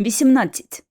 18.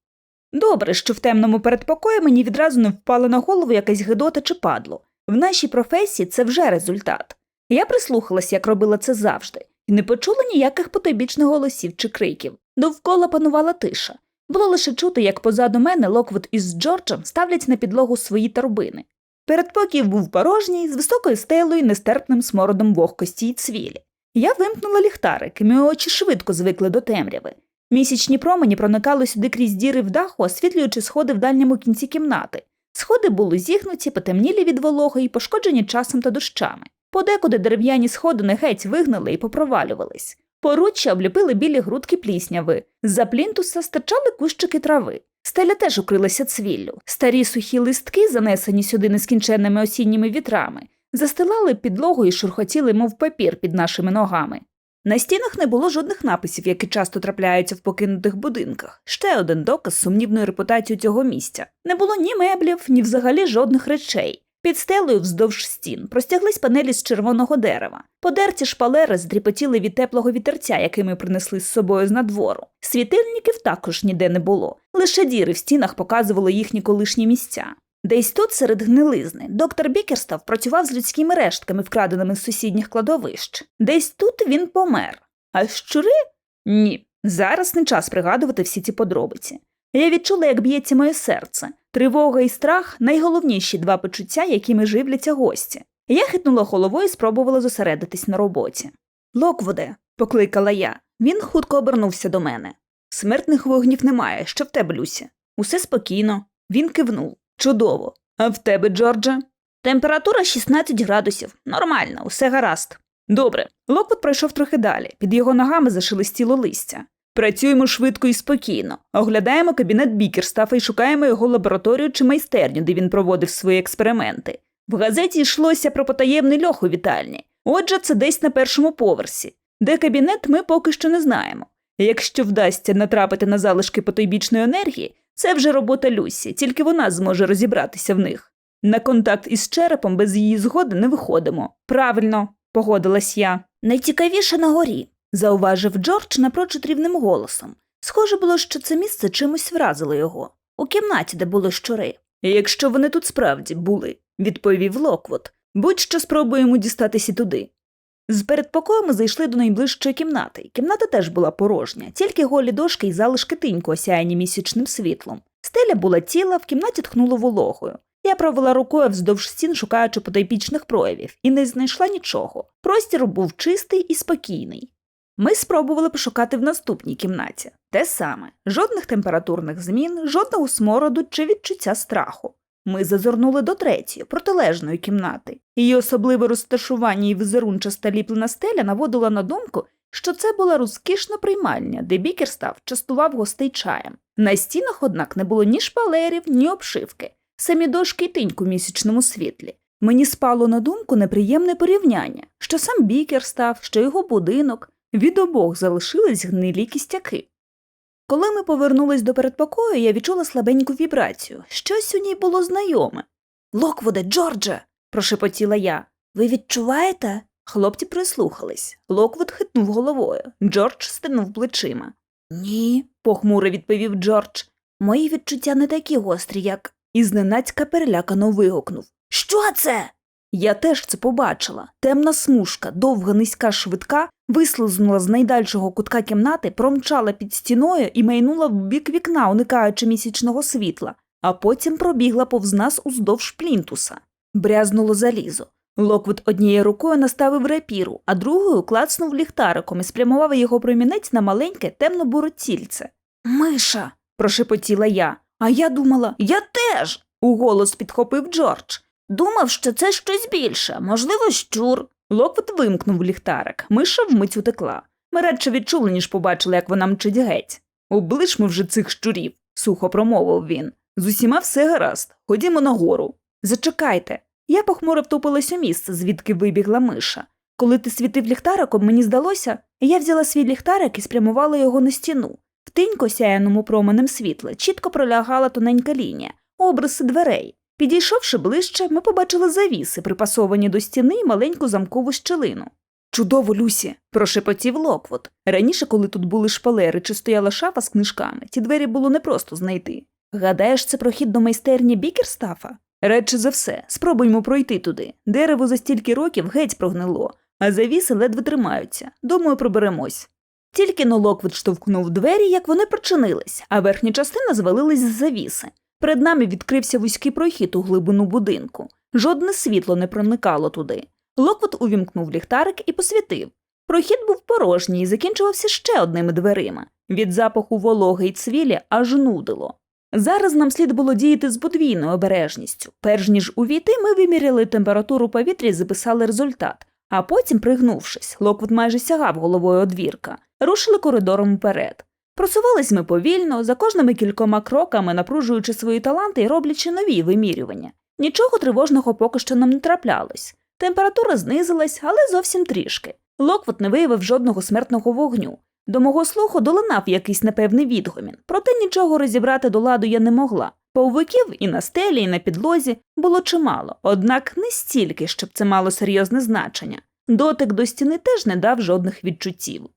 Добре, що в темному передпокої мені відразу не впало на голову якась гидота чи падло. В нашій професії це вже результат. Я прислухалась, як робила це завжди, і не почула ніяких потойбічних голосів чи криків. Довкола панувала тиша. Було лише чути, як позаду мене Локвуд із Джорджем ставлять на підлогу свої торбини. Передпокій був порожній, з високою стелою нестерпним смородом вогкості й цвілі. Я вимкнула ліхтарик, і мої очі швидко звикли до темряви. Місячні промені проникали сюди крізь діри в даху, освітлюючи сходи в дальньому кінці кімнати. Сходи були зігнуті, потемнілі від вологи і пошкоджені часом та дощами. Подекуди дерев'яні сходи не геть вигнали і попровалювались. Поруччя обліпили білі грудки плісняви, з-за плінтуса стирчали кущики трави. Стеля теж укрилася цвіллю. Старі сухі листки, занесені сюди нескінченними осінніми вітрами, застилали підлогу і шурхотіли, мов папір під нашими ногами. На стінах не було жодних написів, які часто трапляються в покинутих будинках. Ще один доказ сумнівної репутації цього місця. Не було ні меблів, ні взагалі жодних речей. Під стелею вздовж стін простяглись панелі з червоного дерева. Подерті шпалери здріпотіли від теплого вітерця, який ми принесли з собою з надвору. Світильників також ніде не було. Лише діри в стінах показували їхні колишні місця. Десь тут, серед гнилизни, доктор Бікерстав працював з людськими рештками, вкраденими з сусідніх кладовищ. Десь тут він помер. А щури? Ні. Зараз не час пригадувати всі ці подробиці. Я відчула, як б'ється моє серце. Тривога і страх найголовніші два почуття, якими живляться гості. Я хитнула головою і спробувала зосередитись на роботі. Локвуде, покликала я. Він хутко обернувся до мене. Смертних вогнів немає, що в тебе, Люсі? Усе спокійно. Він кивнув. Чудово. А в тебе, Джордже? Температура 16 градусів. Нормально, усе гаразд. Добре. Локвуд пройшов трохи далі. Під його ногами зашелестіло листя. Працюємо швидко і спокійно. Оглядаємо кабінет Бікерстафа і шукаємо його лабораторію чи майстерню, де він проводив свої експерименти. В газеті йшлося про потаємний льох у вітальні. Отже, це десь на першому поверсі. Де кабінет, ми поки що не знаємо. Якщо вдасться натрапити на залишки потойбічної енергії, це вже робота Люсі, тільки вона зможе розібратися в них. На контакт із черепом без її згоди не виходимо. Правильно, погодилась я. Найцікавіше на горі, зауважив Джордж напрочуд рівним голосом. Схоже було, що це місце чимось вразило його. У кімнаті, де були щури. Якщо вони тут справді були, відповів Локвуд. Будь-що спробуємо дістатися туди. З передпокою ми зайшли до найближчої кімнати. Кімната теж була порожня, тільки голі дошки і залишки тинько осяяні місячним світлом. Стеля була ціла, в кімнаті тхнуло вологою. Я провела рукою вздовж стін, шукаючи потайпічних проявів, і не знайшла нічого. Простір був чистий і спокійний. Ми спробували пошукати в наступній кімнаті те саме жодних температурних змін, жодного смороду чи відчуття страху. Ми зазирнули до третьої, протилежної кімнати. Її особливе розташування і візерунчаста ліплена стеля наводила на думку, що це була розкішна приймальня, де Бікерстав частував гостей чаєм. На стінах, однак, не було ні шпалерів, ні обшивки, самі дошки й тиньку місячному світлі. Мені спало на думку неприємне порівняння, що сам Бікерстав, що його будинок, від обох залишились гнилі кістяки. Коли ми повернулись до передпокою, я відчула слабеньку вібрацію. Щось у ній було знайоме. Локвуде, Джордже, прошепотіла я. Ви відчуваєте? Хлопці прислухались. Локвуд хитнув головою. Джордж стинув плечима. Ні, похмуро відповів Джордж. Мої відчуття не такі гострі, як. І зненацька перелякано вигукнув. Що це? Я теж це побачила. Темна смужка, довга низька швидка, вислизнула з найдальшого кутка кімнати, промчала під стіною і майнула в бік вікна, уникаючи місячного світла, а потім пробігла повз нас уздовж плінтуса. Брязнуло залізо. Локвуд однією рукою наставив рапіру, а другою клацнув ліхтариком і спрямував його промінець на маленьке темно-буре тільце. Миша. прошепотіла я. А я думала, я теж. уголос підхопив Джордж. Думав, що це щось більше, можливо, щур. Локвуд вимкнув ліхтарик, миша вмить утекла. Ми радше відчули, ніж побачили, як вона мчить геть. Облиш ми вже цих щурів, сухо промовив він. З усіма все гаразд. Ходімо нагору. Зачекайте. Я похмуро втупилась у місце, звідки вибігла миша. Коли ти світив ліхтариком, мені здалося, я взяла свій ліхтарик і спрямувала його на стіну. В тинько сяяному променем світла чітко пролягала тоненька лінія, обриси дверей. Підійшовши ближче, ми побачили завіси, припасовані до стіни й маленьку замкову щелину. Чудово, Люсі, прошепотів Локвот. Раніше, коли тут були шпалери чи стояла шафа з книжками, ті двері було непросто знайти. Гадаєш, це прохід до майстерні Бікерстафа? Радше за все, спробуймо пройти туди. Дерево за стільки років геть прогнило, а завіси ледве тримаються. Думаю, проберемось. Тільки но Локвуд штовхнув двері, як вони прочинились, а верхня частина звалилась з завіси. Перед нами відкрився вузький прохід у глибину будинку. Жодне світло не проникало туди. Локвуд увімкнув ліхтарик і посвітив. Прохід був порожній і закінчувався ще одними дверима. Від запаху вологи й цвілі аж нудило. Зараз нам слід було діяти з подвійною обережністю. Перш ніж увійти, ми виміряли температуру повітря і записали результат. А потім, пригнувшись, Локвуд майже сягав головою одвірка, рушили коридором вперед. Просувались ми повільно, за кожними кількома кроками, напружуючи свої таланти і роблячи нові вимірювання. Нічого тривожного поки що нам не траплялось. Температура знизилась, але зовсім трішки. Локвуд не виявив жодного смертного вогню. До мого слуху долинав якийсь непевний відгомін, проте нічого розібрати до ладу я не могла. Павуків і на стелі, і на підлозі було чимало, однак не стільки, щоб це мало серйозне значення. Дотик до стіни теж не дав жодних відчуттів.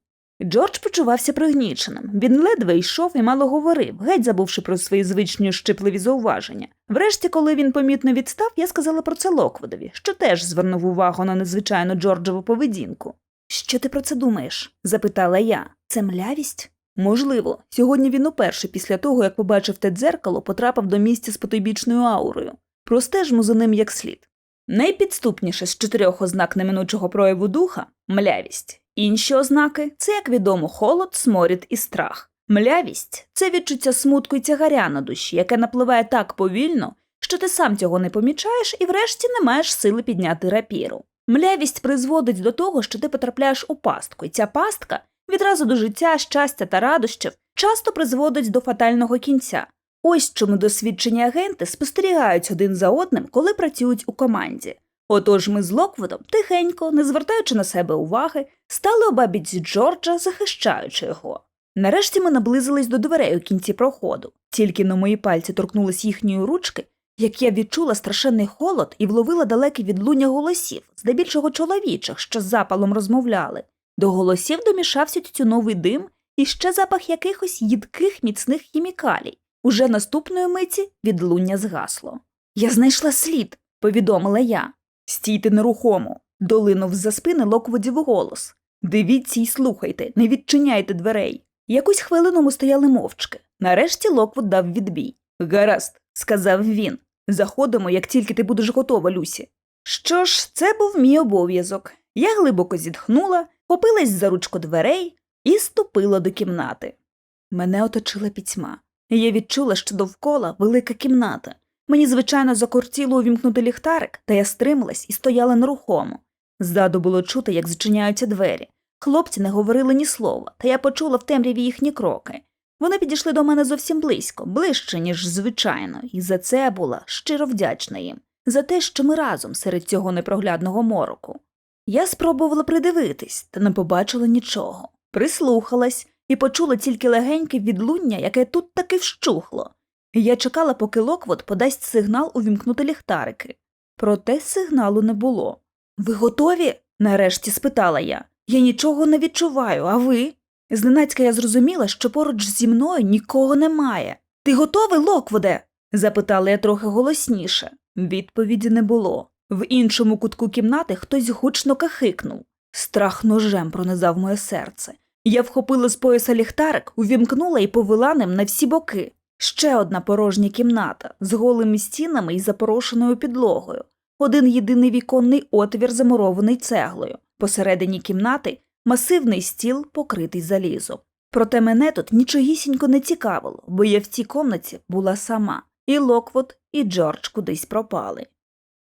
Джордж почувався пригніченим. Він ледве йшов і мало говорив, геть забувши про свої звичні щипливі зауваження. Врешті, коли він помітно відстав, я сказала про це Локвудові, що теж звернув увагу на незвичайну Джорджову поведінку. Що ти про це думаєш? запитала я. Це млявість? Можливо, сьогодні він уперше після того, як побачив те дзеркало, потрапив до місця з потойбічною аурою. Простежмо за ним як слід. Найпідступніше з чотирьох ознак неминучого прояву духа млявість. Інші ознаки це, як відомо, холод, сморід і страх. Млявість це відчуття смутку і тягаря на душі, яке напливає так повільно, що ти сам цього не помічаєш і врешті не маєш сили підняти рапіру. Млявість призводить до того, що ти потрапляєш у пастку, і ця пастка відразу до життя, щастя та радощів часто призводить до фатального кінця. Ось чому досвідчені агенти спостерігають один за одним, коли працюють у команді. Отож ми з Локвудом тихенько, не звертаючи на себе уваги, стали обабіч Джорджа, захищаючи його. Нарешті ми наблизились до дверей у кінці проходу. Тільки на мої пальці торкнулись їхньої ручки, як я відчула страшенний холод і вловила далеке відлуння голосів, здебільшого чоловічих, що з запалом розмовляли. До голосів домішався тютюновий дим і ще запах якихось їдких міцних хімікалій. Уже наступної миті відлуння згасло. Я знайшла слід, повідомила я. Стійте нерухомо, долинув з-за спини Локводів голос. Дивіться й слухайте, не відчиняйте дверей. Якусь хвилину ми стояли мовчки. Нарешті Локвуд дав відбій. Гаразд, сказав він. Заходимо, як тільки ти будеш готова, Люсі. Що ж, це був мій обов'язок. Я глибоко зітхнула, хопилась за ручку дверей і ступила до кімнати. Мене оточила пітьма. Я відчула, що довкола велика кімната. Мені, звичайно, закортіло увімкнути ліхтарик, та я стрималась і стояла нерухомо. Ззаду було чути, як зачиняються двері. Хлопці не говорили ні слова, та я почула в темряві їхні кроки. Вони підійшли до мене зовсім близько, ближче, ніж звичайно, і за це була щиро вдячна їм, за те, що ми разом серед цього непроглядного мороку. Я спробувала придивитись, та не побачила нічого. Прислухалась і почула тільки легеньке відлуння, яке тут таки вщухло. Я чекала, поки Локвот подасть сигнал увімкнути ліхтарики. Проте сигналу не було. Ви готові? нарешті спитала я. Я нічого не відчуваю, а ви? Зненацька я зрозуміла, що поруч зі мною нікого немає. Ти готовий, Локводе? запитала я трохи голосніше. Відповіді не було. В іншому кутку кімнати хтось гучно кахикнув. Страх ножем пронизав моє серце. Я вхопила з пояса ліхтарик, увімкнула і повела ним на всі боки. Ще одна порожня кімната з голими стінами і запорошеною підлогою, один єдиний віконний отвір, замурований цеглою, посередині кімнати масивний стіл, покритий залізом. Проте мене тут нічогісінько не цікавило, бо я в цій комнаті була сама, і Локвот, і Джордж кудись пропали.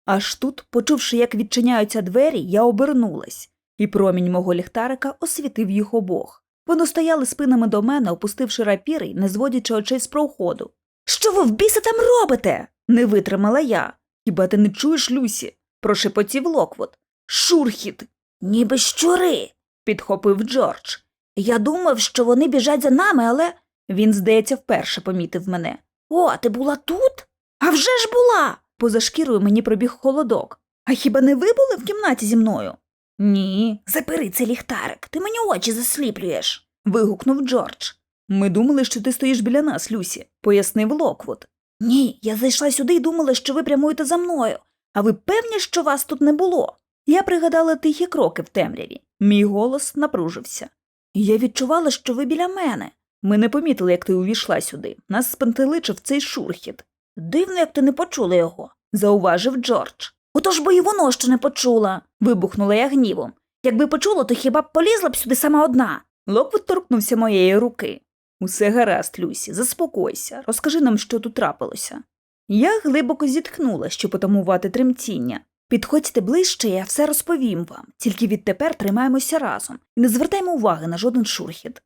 Аж тут, почувши, як відчиняються двері, я обернулась, і промінь мого ліхтарика освітив їх обох. Вони стояли спинами до мене, опустивши рапіри й не зводячи очей з проходу. Що ви в біса там робите? не витримала я. Хіба ти не чуєш, Люсі? прошепотів Локвот. Шурхіт. Ніби щури, підхопив Джордж. Я думав, що вони біжать за нами, але. Він, здається, вперше помітив мене. О, ти була тут? А вже ж була. Поза шкірою мені пробіг холодок. А хіба не ви були в кімнаті зі мною? Ні, забери цей ліхтарик, ти мені очі засліплюєш. вигукнув Джордж. Ми думали, що ти стоїш біля нас, Люсі, пояснив Локвуд. Ні, я зайшла сюди і думала, що ви прямуєте за мною. А ви певні, що вас тут не було? Я пригадала тихі кроки в темряві. Мій голос напружився. Я відчувала, що ви біля мене. Ми не помітили, як ти увійшла сюди. Нас спантеличив цей шурхіт. Дивно, як ти не почула його, зауважив Джордж. Отож бо і воно ще не почула. вибухнула я гнівом. Якби почула, то хіба б полізла б сюди сама одна. Локвуд торкнувся моєї руки. Усе гаразд, Люсі, заспокойся, розкажи нам, що тут трапилося. Я глибоко зітхнула, щоб потамувати тремтіння. Підходьте ближче, я все розповім вам, тільки відтепер тримаємося разом і не звертаймо уваги на жоден шурхіт.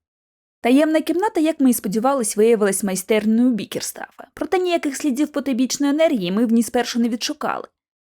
Таємна кімната, як ми і сподівались, виявилась майстерною Бікерстафа, проте ніяких слідів потибічної енергії ми в ній спершу не відшукали.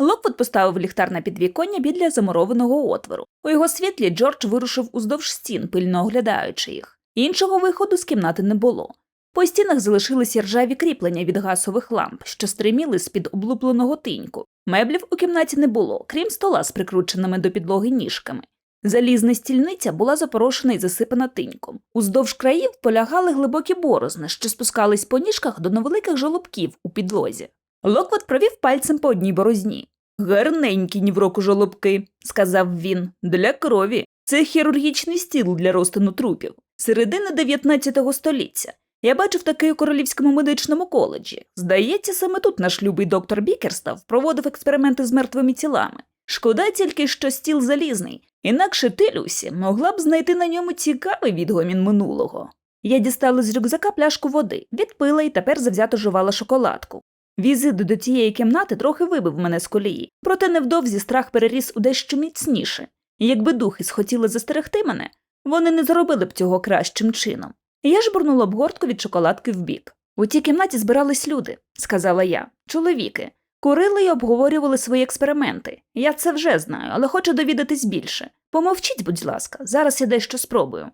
Локвуд поставив ліхтар на підвіконня біля замурованого отвору. У його світлі Джордж вирушив уздовж стін, пильно оглядаючи їх. Іншого виходу з кімнати не було. По стінах залишилися ржаві кріплення від газових ламп, що стриміли з-під облупленого тиньку. Меблів у кімнаті не було, крім стола з прикрученими до підлоги ніжками. Залізна стільниця була запорошена і засипана тиньком. Уздовж країв полягали глибокі борозни, що спускались по ніжках до невеликих жолобків у підлозі. Локвот провів пальцем по одній борозні. Гарненькі ні в жолобки, сказав він, для крові. Це хірургічний стіл для розтину трупів. Середини 19 століття. Я бачив такий у Королівському медичному коледжі. Здається, саме тут наш любий доктор Бікерстав проводив експерименти з мертвими тілами. Шкода тільки, що стіл залізний, інакше ти, Люсі, могла б знайти на ньому цікавий відгомін минулого. Я дістала з рюкзака пляшку води, відпила і тепер завзято жувала шоколадку. Візит до тієї кімнати трохи вибив мене з колії, проте невдовзі страх переріс у дещо міцніше. І якби духи схотіли застерегти мене, вони не зробили б цього кращим чином. Я ж бурнула обгортку від шоколадки вбік. У тій кімнаті збирались люди, сказала я, чоловіки. Курили й обговорювали свої експерименти. Я це вже знаю, але хочу довідатись більше. Помовчіть, будь ласка, зараз я дещо спробую.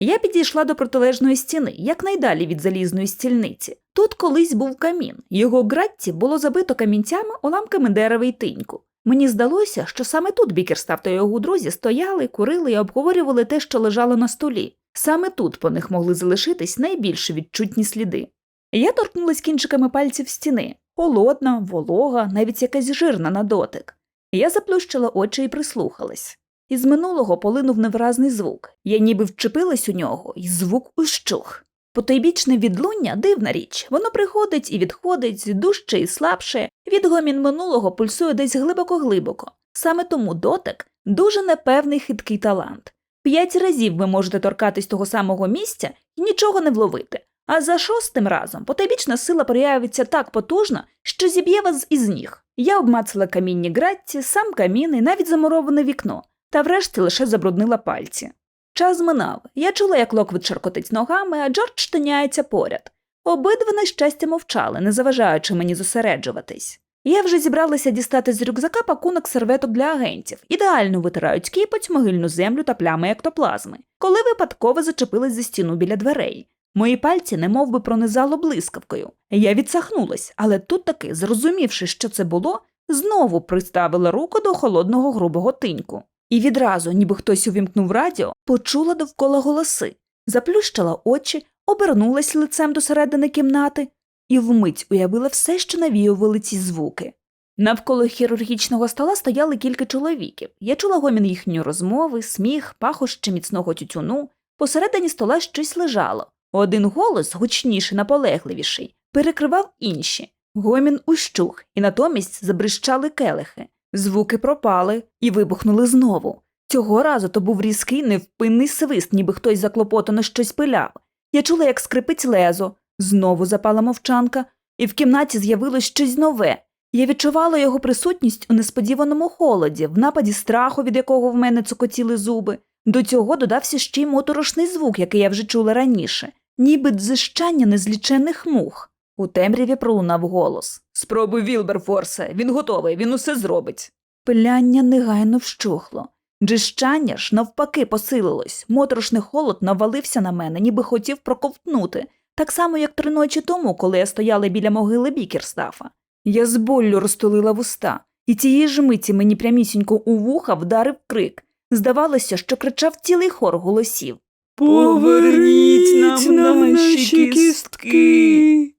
Я підійшла до протилежної стіни, якнайдалі від залізної стільниці. Тут колись був камін. Його гратті було забито камінцями, уламками дерева й тиньку. Мені здалося, що саме тут Бікерстав та його друзі стояли, курили і обговорювали те, що лежало на столі. Саме тут по них могли залишитись найбільш відчутні сліди. Я торкнулась кінчиками пальців стіни холодна, волога, навіть якась жирна на дотик. Я заплющила очі і прислухалась. Із минулого полинув невразний звук. Я ніби вчепилась у нього, і звук ущух. Потойбічне відлуння дивна річ, воно приходить і відходить, дужче і слабше, відгомін минулого пульсує десь глибоко-глибоко. Саме тому дотик дуже непевний хиткий талант. П'ять разів ви можете торкатись того самого місця і нічого не вловити, а за шостим разом потайбічна сила проявиться так потужно, що зіб'є вас із ніг. Я обмацала камінні гратті, сам камін і навіть замуроване вікно, та врешті лише забруднила пальці. Час минав. Я чула, як Локвід шаркотить ногами, а Джордж тиняється поряд. Обидва на щастя мовчали, не заважаючи мені зосереджуватись. Я вже зібралася дістати з рюкзака пакунок серветок для агентів, ідеально витирають кіпоть, могильну землю та плями ектоплазми, коли випадково зачепилась за стіну біля дверей. Мої пальці немов би пронизало блискавкою. Я відсахнулась, але тут таки, зрозумівши, що це було, знову приставила руку до холодного грубого тиньку. І відразу, ніби хтось увімкнув радіо, почула довкола голоси, заплющила очі, обернулась лицем до середини кімнати і вмить уявила все, що навіювали ці звуки. Навколо хірургічного стола стояли кілька чоловіків. Я чула гомін їхньої розмови, сміх, пахощі міцного тютюну. Посередині стола щось лежало. Один голос, гучніший, наполегливіший, перекривав інші. Гомін ущух, і натомість забрищали келихи. Звуки пропали і вибухнули знову. Цього разу то був різкий невпинний свист, ніби хтось заклопотано щось пиляв. Я чула, як скрипить лезо, знову запала мовчанка, і в кімнаті з'явилось щось нове. Я відчувала його присутність у несподіваному холоді, в нападі страху, від якого в мене цокотіли зуби. До цього додався ще й моторошний звук, який я вже чула раніше, ніби дзищання незліченних мух. У темряві пролунав голос Спробуй Вілберфорсе, він готовий, він усе зробить. Пиляння негайно вщухло. Джищання ж навпаки посилилось, моторошний холод навалився на мене, ніби хотів проковтнути, так само, як три ночі тому, коли я стояла біля могили Бікерстафа. Я з боллю розтулила вуста, і тієї ж миті мені прямісінько у вуха вдарив крик. Здавалося, що кричав цілий хор голосів. Поверніть нам наші кістки.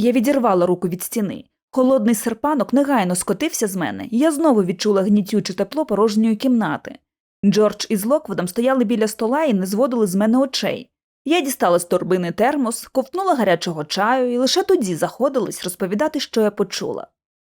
Я відірвала руку від стіни. Холодний серпанок негайно скотився з мене, і я знову відчула гнітюче тепло порожньої кімнати. Джордж із Локводом стояли біля стола і не зводили з мене очей. Я дістала з торбини термос, ковтнула гарячого чаю і лише тоді заходилась розповідати, що я почула.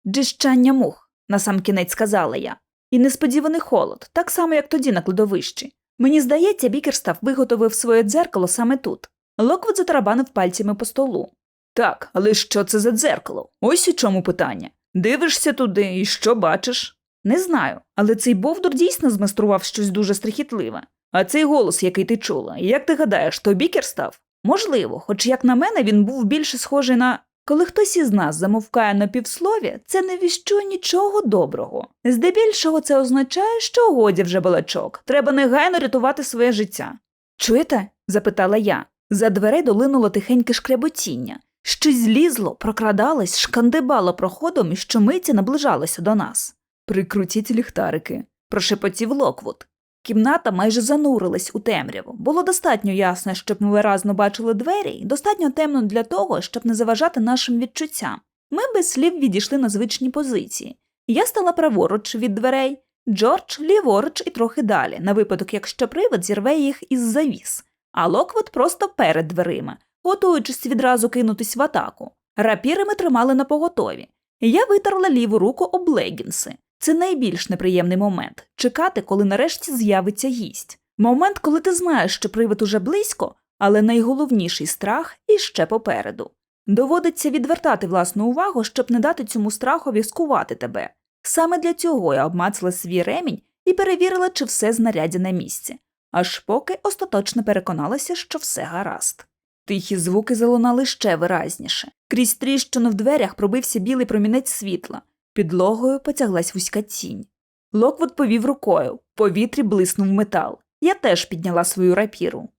Джищання мух, насамкінець сказала я, і несподіваний холод, так само, як тоді на кладовищі. Мені здається, Бікерстав виготовив своє дзеркало саме тут. Локвуд затарабанив пальцями по столу. Так, але що це за дзеркало? Ось у чому питання. Дивишся туди і що бачиш? Не знаю, але цей Бовдур дійсно змайстрував щось дуже страхітливе. А цей голос, який ти чула, як ти гадаєш, то бікер став? Можливо, хоч як на мене він був більше схожий на. Коли хтось із нас замовкає на півслові, це не віщо нічого доброго. Здебільшого це означає, що годі вже балачок, треба негайно рятувати своє життя. Чуєте? запитала я. За дверей долинуло тихеньке шкряботіння. Щось злізло, прокрадалось, шкандибало проходом і щомиті наближалося до нас. Прикрутіть ліхтарики, прошепотів Локвуд. Кімната майже занурилась у темряву. Було достатньо ясно, щоб ми виразно бачили двері, і достатньо темно для того, щоб не заважати нашим відчуттям. Ми без слів відійшли на звичні позиції. Я стала праворуч від дверей, Джордж ліворуч і трохи далі, на випадок, якщо привид зірве їх із завіс, а Локвуд просто перед дверима, готуючись відразу кинутись в атаку. Рапіри ми тримали на поготові. Я витерла ліву руку об легінси. Це найбільш неприємний момент чекати, коли нарешті з'явиться гість. Момент, коли ти знаєш, що привид уже близько, але найголовніший страх іще попереду. Доводиться відвертати власну увагу, щоб не дати цьому страхові скувати тебе. Саме для цього я обмацала свій ремінь і перевірила, чи все знаряддя на місці, аж поки остаточно переконалася, що все гаразд. Тихі звуки залунали ще виразніше. Крізь тріщину в дверях пробився білий промінець світла. Підлогою потяглась вузька тінь. Локвуд повів рукою, в повітрі блиснув метал. Я теж підняла свою рапіру.